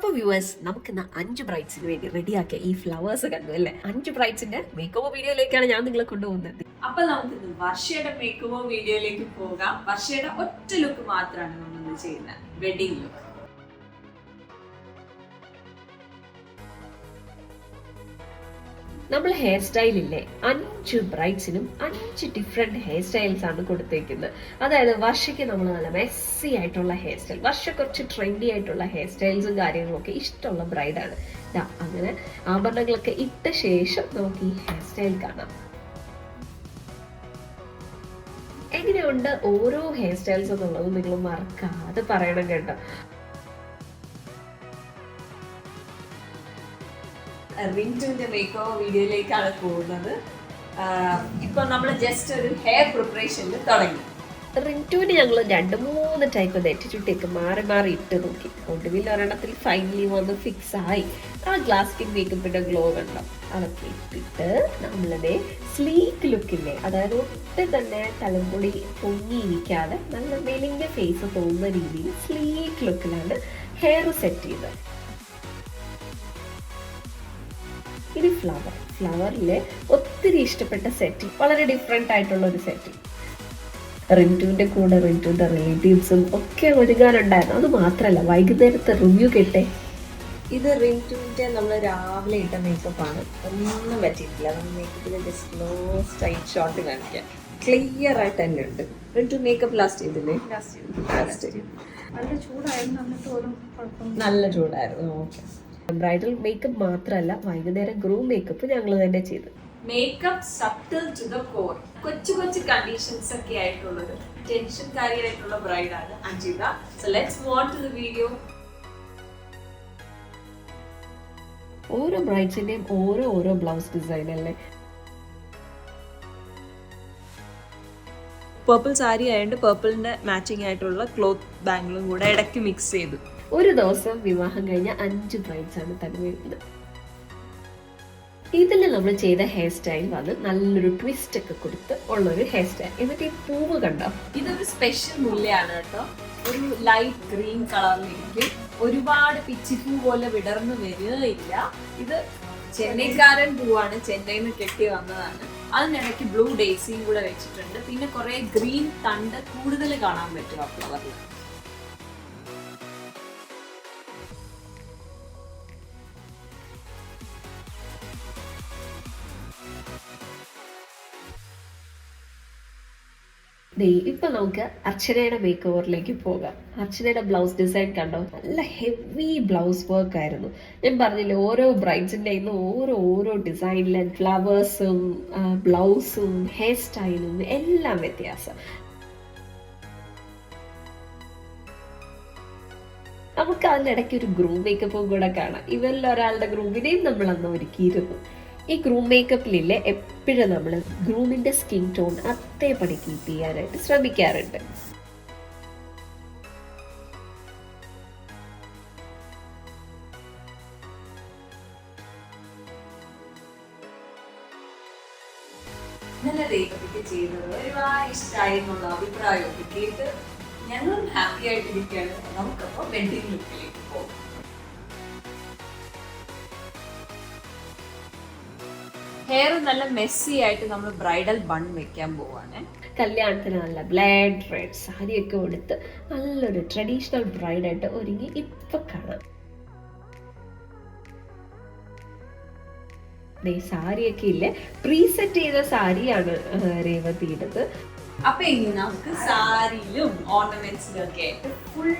അപ്പൊ വ്യൂവേഴ്സ് നമുക്കിന്ന് അഞ്ച് ബ്രൈറ്റ്സിന് വേണ്ടി റെഡിയാക്കിയ ഈ ഫ്ലവേഴ്സ് കണ്ടു അല്ലേ? അഞ്ച് ബ്രൈറ്റ്സിന്റെ മേക്ക് ഓവർ വീഡിയോയിലേക്കാണ് ഞാൻ നിങ്ങളെ കൊണ്ടുപോകുന്നത്. അപ്പൊ നമുക്ക് വർഷയുടെ മേക്ക് ഓവർ വീഡിയോയിലേക്ക് പോകാം. വർഷയുടെ ഒറ്റ ലുക്ക് മാത്രമാണ് നമ്മൾ ചെയ്യുന്നത്. വെഡിങ് ലുക്ക് നമ്മൾ ഹെയർ സ്റ്റൈലില്ലേ അഞ്ച് ബ്രൈറ്റ്സിനും അഞ്ച് ഡിഫറെന്റ് ഹെയർ സ്റ്റൈൽസ് ആണ് കൊടുത്തേക്കുന്നത്. അതായത് വർഷയ്ക്ക് നമ്മൾ നല്ല മെസ്സി ആയിട്ടുള്ള ഹെയർ സ്റ്റൈൽ വർഷ കുറച്ച് ട്രെൻഡി ആയിട്ടുള്ള ഹെയർ സ്റ്റൈൽസും കാര്യങ്ങളും ഒക്കെ ഇഷ്ടമുള്ള ബ്രൈഡാണ് അങ്ങനെ ആഭരണങ്ങളൊക്കെ ഇട്ട ശേഷം നമുക്ക് ഈ ഹെയർ സ്റ്റൈൽ കാണാം. എങ്ങനെയുണ്ട് ഓരോ ഹെയർ സ്റ്റൈൽസ് എന്നുള്ളത് നിങ്ങൾ മറക്കാതെ പറയണം കേട്ടോ. റിന്റുവിന്റെ മേക്ക് ഓവർ വീഡിയോയിലേക്കാണ് പോകുന്നത്. ഇപ്പൊ നമ്മൾ ജസ്റ്റ് ഒരു ഹെയർ പ്രിപ്പറേഷനിൽ തുടങ്ങി. റിന്റുവിന് ഞങ്ങൾ രണ്ട് മൂന്ന് ടൈപ്പ് നെറ്റിച്ചുട്ടിയൊക്കെ മാറി മാറി ഇട്ട് നോക്കി. ഒടുവിൽ ഒരെണ്ണത്തിൽ ഫൈനലി വന്ന് ഫിക്സ് ആയി. ആ ഗ്ലാസ് സ്കിൻ മേക്കപ്പിന്റെ ഗ്ലോ കണ്ടോ? അതൊക്കെ ഇട്ടിട്ട് നമ്മളുടെ സ്ലീക്ക് ലുക്കില്ലേ അതായത് ഒട്ടും തന്നെ തലമുടി പൊങ്ങിയിരിക്കാതെ നല്ല മെലിഞ്ഞ ഫേസ് തോന്നുന്ന രീതിയിൽ സ്ലീക്ക് ലുക്കിലാണ് ഹെയർ സെറ്റ് ചെയ്തത്. ഇത് ഫ്ലവർ ഫ്ലവറിലെ ഒത്തിരി ഇഷ്ടപ്പെട്ട സെറ്റിംഗ് വളരെ ഡിഫറെന്റ് ആയിട്ടുള്ള ഒരു സെറ്റിംഗ് റിന്റുവിന്റെ കൂടെ റിന്റുവിന്റെ റിലേറ്റീവ്സും ഒക്കെ ഒരുങ്ങാനുണ്ടായിരുന്നു. അത് മാത്രമല്ല വൈകുന്നേരത്തെ റിവ്യൂ കിട്ടേ. ഇത് റിന്റുവിന്റെ നമ്മൾ രാവിലെ ഇട്ട മേക്കപ്പ് ആണ്. ഒന്നും പറ്റിയിട്ടില്ല. നമ്മൾ മേക്കപ്പിൽ ജസ്റ്റ് ലോ സ്ട്രൈറ്റ് ഷോട്ട് കാണിക്കാം ക്ലിയർ ആയിട്ട് തന്നെ ഉണ്ട്. റിന്റു മേക്കപ്പ് ലാസ്റ്റ് ചെയ്തില്ലേ? ലാസ്റ്റ് ചെയ്തു. ലാസ്റ്റ് നല്ല ചൂടായിരുന്നു. നല്ല ചൂടായിരുന്നു. ഓക്കെ ബ്രൈഡൽ മേക്കപ്പ് മാത്രമല്ല വൈകുന്നേരം ഗ്രൂം മേക്കപ്പ് ഞങ്ങൾ തന്നെ ചെയ്തു. Makeup subtle to the core കൊച്ചു കൊച്ചു കണ്ടീഷൻസ് ഒക്കെ ആയിട്ടുള്ളത് tension bride ബ്രൈഡാണ് Anjitha so let's want to the video ഓരോ ബ്രൈഡ്സിന്റെയും ഓരോ ഓരോ ബ്ലൗസ് ഡിസൈൻ അല്ലേ? പർപ്പിൾ സാരി ആയതുകൊണ്ട് പേർപ്പിളിന്റെ മാച്ചിങ് ആയിട്ടുള്ള ക്ലോത്ത് ബാംഗിളും കൂടെ ഇടയ്ക്ക് മിക്സ് ചെയ്തു. ഒരു ദിവസം വിവാഹം കഴിഞ്ഞ അഞ്ച് ബ്രൈഡ്സ് ആണ് തന്നെ വരുന്നത്. ഇതിൽ നമ്മൾ ചെയ്ത ഹെയർ സ്റ്റൈൽ വന്ന് നല്ലൊരു ട്വിസ്റ്റ് ഒക്കെ കൊടുത്ത് ഉള്ളൊരു ഹെയർ സ്റ്റൈൽ എന്നിട്ട് ഈ പൂവ് കണ്ടോ? ഇതൊരു സ്പെഷ്യൽ മുല്ലയാണ് കേട്ടോ. ഒരു ലൈറ്റ് ഗ്രീൻ കളറിലിരിക്കും ഒരുപാട് പിച്ചി പൂ പോലെ വിടർന്നു വരികയില്ല. ഇത് ചെന്നൈക്കാരൻ പൂവാണ്. ചെന്നൈന്ന് നിന്ന് കെട്ടി വന്നതാണ്. അതിനിടയ്ക്ക് ബ്ലൂ ഡേസിയും കൂടെ വെച്ചിട്ടുണ്ട്. പിന്നെ കുറെ ഗ്രീൻ തണ്ട് കൂടുതൽ കാണാൻ പറ്റും ആ ഫ്ലവറിൽ ദേ ഇപ്പൊ നമുക്ക് അർച്ചനയുടെ മേക്ക് ഓവറിലേക്ക് പോകാം. അർച്ചനയുടെ ബ്ലൗസ് ഡിസൈൻ കണ്ടോ? നല്ല ഹെവി ബ്ലൗസ് വർക്ക് ആയിരുന്നു. ഞാൻ പറഞ്ഞില്ലേ ഓരോ ബ്രൈഡ്സിന്റെ ഇന്ന് ഓരോ ഓരോ ഡിസൈനിലും ഫ്ലവേഴ്സും ബ്ലൗസും ഹെയർ സ്റ്റൈലും എല്ലാം വ്യത്യാസം. നമുക്ക് അതിനിടയ്ക്ക് ഒരു ഗ്രൂപ്പ് മേക്കപ്പും കൂടെ കാണാം. ഇവരിൽ ഒരാളുടെ ഗ്രൂപ്പിനെയും നമ്മൾ അന്ന് ഒരുക്കിയിരുന്നു. ഈ ഗ്രൂം മേക്കപ്പിലില്ലേ എപ്പോഴും നമ്മൾ ഗ്രൂമിന്റെ സ്കിൻ ടോൺ അതേപടി കീപ്പ് ചെയ്യാനായിട്ട് ശ്രമിക്കാറുണ്ട്. ഒരുപാട് ഇഷ്ടമായി അഭിപ്രായമൊക്കെ കേട്ട് ഞങ്ങളും ഹാപ്പി ആയിട്ടിരിക്കുകയാണ്. നമുക്കപ്പോൾ വെഡിങ് ലുക്കിലേക്ക് പോകാം. ഹെയർ നല്ല മെസ്സി ആയിട്ട് നമ്മൾ ബ്രൈഡൽ ബൺ വെക്കാൻ പോവാണ്. കല്യാണത്തിന് നല്ല ബ്ലാഡ് റെഡ് സാരിയൊക്കെ കൊടുത്ത് നല്ലൊരു ട്രഡീഷണൽ ബ്രൈഡായിട്ട് ഒരുങ്ങി ഇപ്പൊ കാണാം. സാരിയൊക്കെ ഇല്ലേ? പ്രീസെറ്റ് ചെയ്ത സാരിയാണ് രേവതി ഇടത് അപ്പൊ ഇനി നമുക്ക് സാരിയിലും ഓർണമെന്റ്സിലും ഒക്കെ ആയിട്ട് ഫുൾ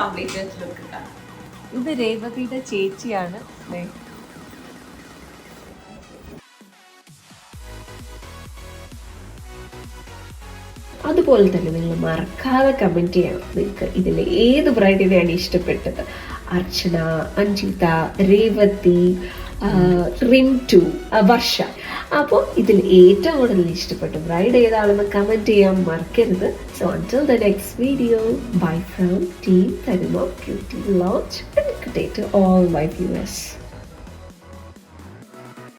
കംപ്ലീറ്റ് ലുക്ക് കാണാം. ഇത് രേവതിയുടെ ചേച്ചിയാണ്. അതുപോലെ തന്നെ നിങ്ങൾ മറക്കാതെ കമന്റ് ചെയ്യണം. നിങ്ങൾക്ക് ഇതിൽ ഏത് ബ്രൈഡിനെയാണ് ഇഷ്ടപ്പെട്ടത്? അർച്ചന അഞ്ജിത രേവതി റിന്റു വർഷ. അപ്പോൾ ഇതിൽ ഏറ്റവും കൂടുതൽ ഇഷ്ടപ്പെട്ട ബ്രൈഡ് ഏതാണെന്ന് കമന്റ് ചെയ്യാൻ മറക്കരുത്. So until the next video bye from team തരുമോ cutie lounge to all my viewers